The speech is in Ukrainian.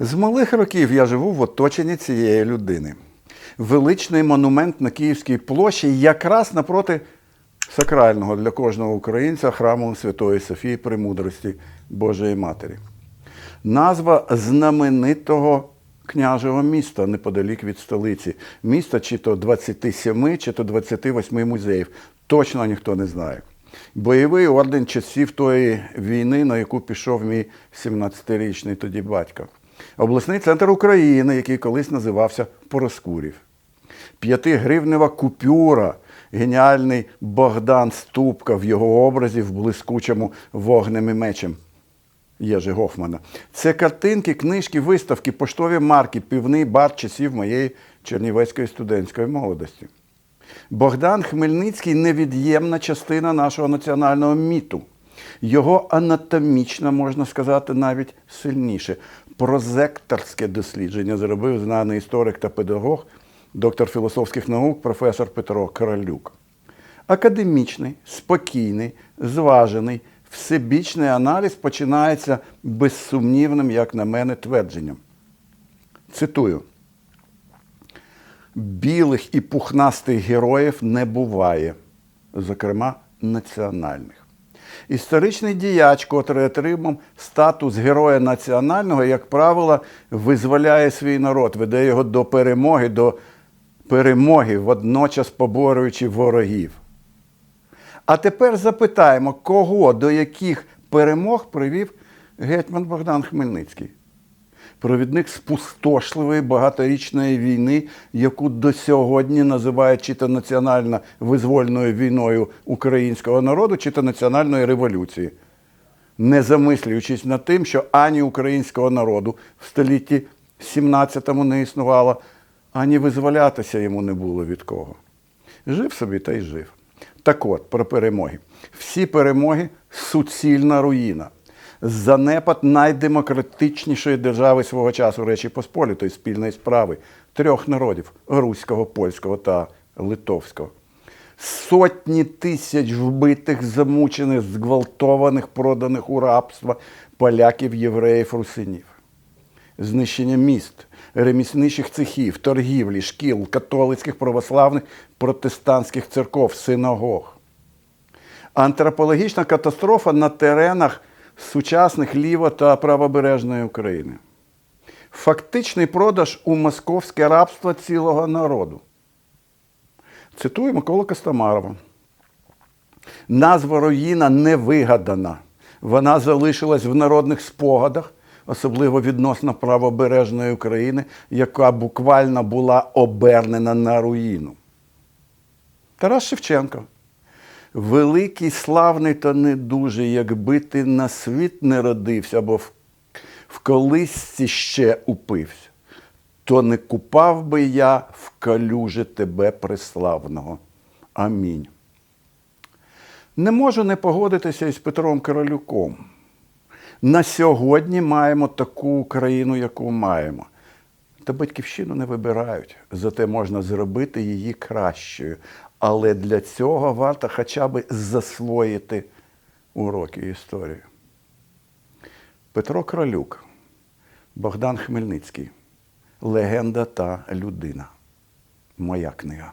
З малих років я живу в оточенні цієї людини. Величний монумент на Київській площі якраз напроти сакрального для кожного українця храму Святої Софії Премудрості Божої Матері. Назва знаменитого княжого міста неподалік від столиці. Міста чи то 27, чи то 28 музеїв. Точно ніхто не знає. Бойовий орден часів тої війни, на яку пішов мій 17-річний тоді батько. Обласний центр України, який колись називався Пороскурів. П'ятигривнева купюра, геніальний Богдан Ступка в його образі в блискучому вогнем і мечем. Єжи Гофмана. Це картинки, книжки, виставки, поштові марки, півний бар часів моєї чернівецької студентської молодості. Богдан Хмельницький невід'ємна частина нашого національного міту. Його анатомічно, можна сказати, навіть сильніше. Прозекторське дослідження зробив знаний історик та педагог, доктор філософських наук, професор Петро Королюк. Академічний, спокійний, зважений, всебічний аналіз починається безсумнівним, як на мене, твердженням. Цитую: білих і пухнастих героїв не буває, зокрема національних. Історичний діяч, котрий отримав статус героя національного, як правило, визволяє свій народ, веде його до перемоги, до перемоги, водночас поборюючи ворогів. А тепер запитаємо, кого до яких перемог привів гетьман Богдан Хмельницький. Провідник спустошливої багаторічної війни, яку до сьогодні називають чи то національно визвольною війною українського народу, чи то національної революції, не замислюючись над тим, що ані українського народу в столітті 17-му не існувало, ані визволятися йому не було від кого. Жив собі та й жив. Так от, про перемоги. Всі перемоги суцільна руїна. Занепад найдемократичнішої держави свого часу Речі Посполітої спільної справи трьох народів руського, польського та литовського. Сотні тисяч вбитих, замучених, зґвалтованих, проданих у рабство поляків, євреїв, русинів знищення міст, ремісничих цехів, торгівлі, шкіл, католицьких православних протестантських церков, синагог. Антропологічна катастрофа на теренах сучасних ліво та правобережної України. Фактичний продаж у московське рабство цілого народу. Цитую Микола Костомарова. Назва руїна не вигадана. Вона залишилась в народних спогадах, особливо відносно правобережної України, яка буквально була обернена на руїну. Тарас Шевченко. Великий, славний та не дуже, якби ти на світ не родився або в, в колисці ще упився, то не купав би я в калюжі тебе преславного. Амінь. Не можу не погодитися із Петром Королюком. На сьогодні маємо таку Україну, яку маємо. Та батьківщину не вибирають, зате можна зробити її кращою. Але для цього варто хоча б засвоїти уроки історії. Петро Кролюк, Богдан Хмельницький. Легенда та людина. Моя книга.